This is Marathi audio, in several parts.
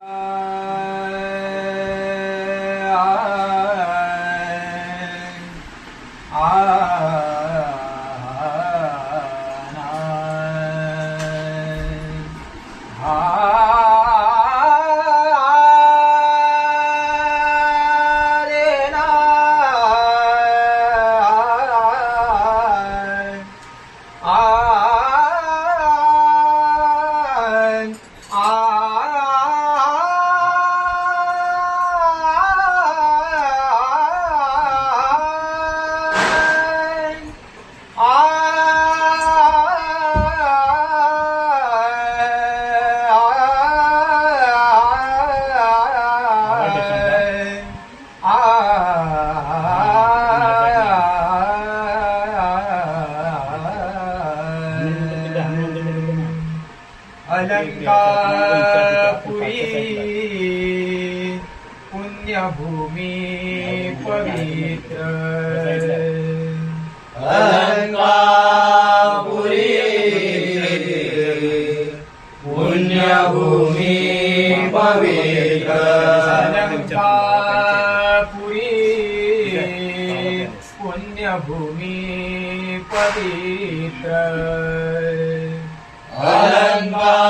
Uh... अलंकापुरी पुण्यभूमी पवित्र। पुण्यभूमी पवित्र अलंकापुरी पुण्यभूमी पवित्र अलंकापुरी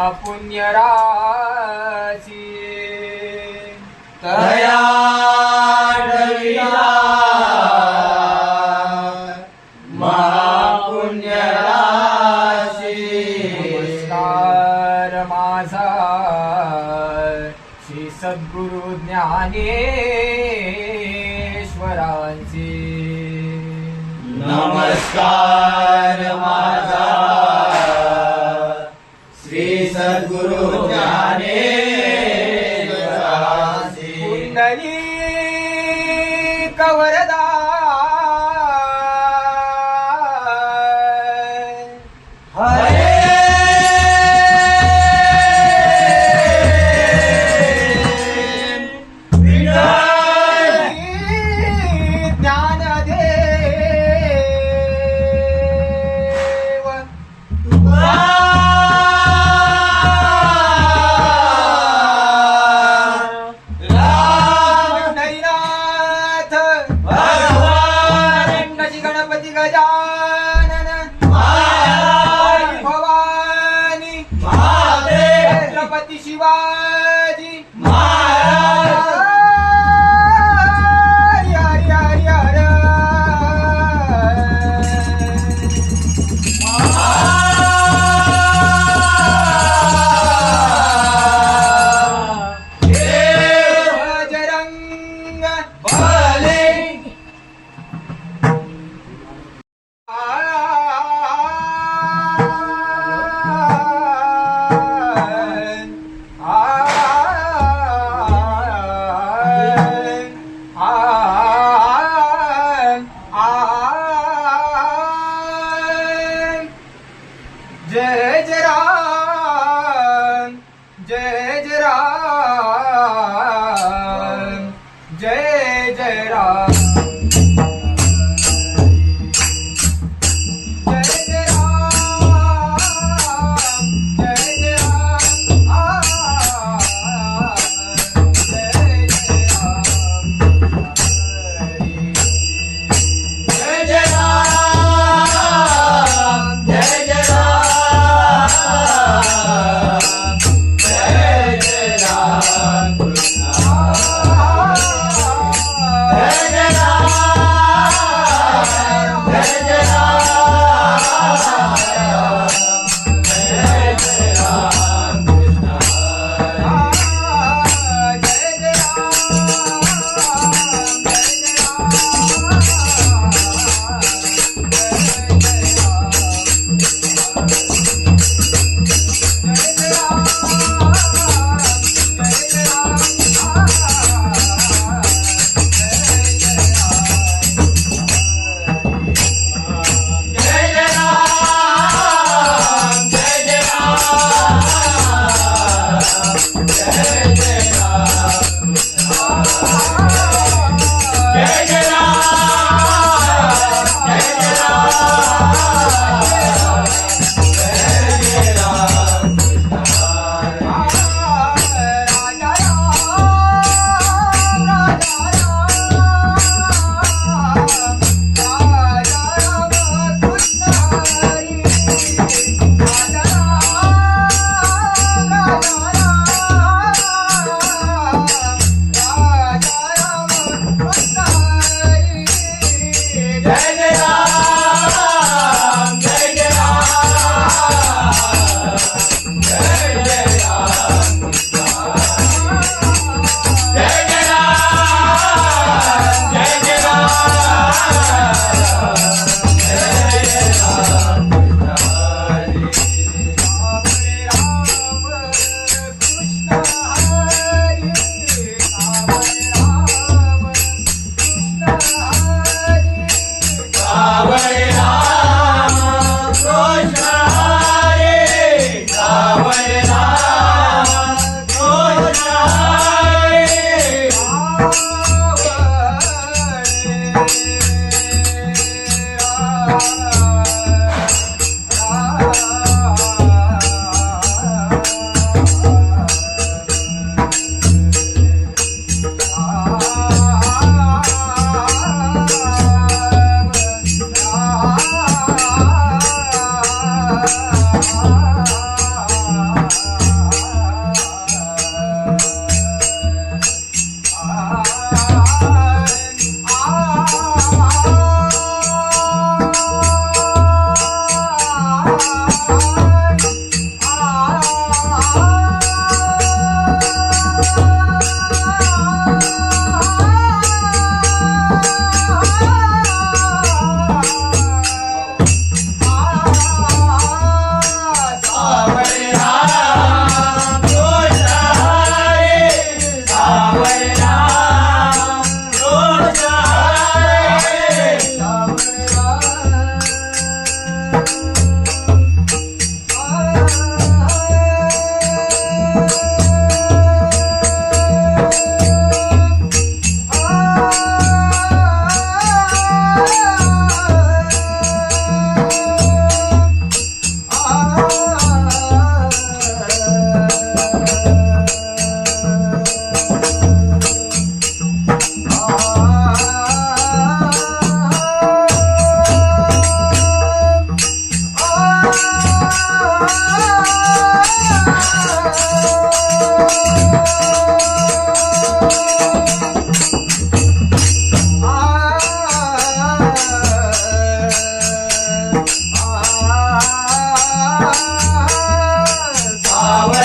महापुण्य राशी तया जनिता महापुण्य राशी नमस्कार माझा। श्री सद्गुरु ज्ञानेश्वरांची नमस्कार माझा। सद्गुरु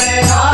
Yeah.